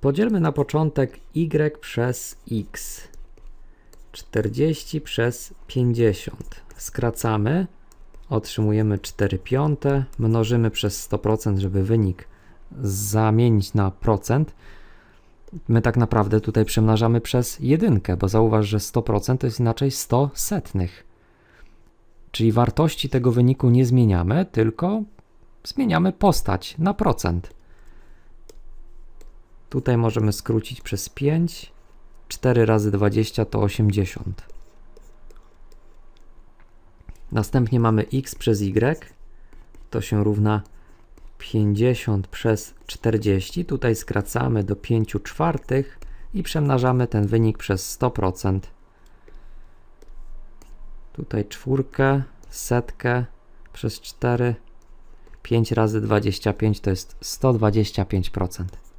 Podzielmy na początek y przez x. 40 przez 50. Skracamy, otrzymujemy 4 piąte, mnożymy przez 100%, żeby wynik zamienić na procent. My tak naprawdę tutaj przemnażamy przez jedynkę, bo zauważ, że 100% to jest inaczej 100 setnych. Czyli wartości tego wyniku nie zmieniamy, tylko zmieniamy postać na procent. Tutaj możemy skrócić przez 5. 4 razy 20 to 80. Następnie mamy x przez y. To się równa 50 przez 40. Tutaj skracamy do 5 czwartych i przemnażamy ten wynik przez 100%. Tutaj czwórkę, setkę przez 4. 5 razy 25 to jest 125%.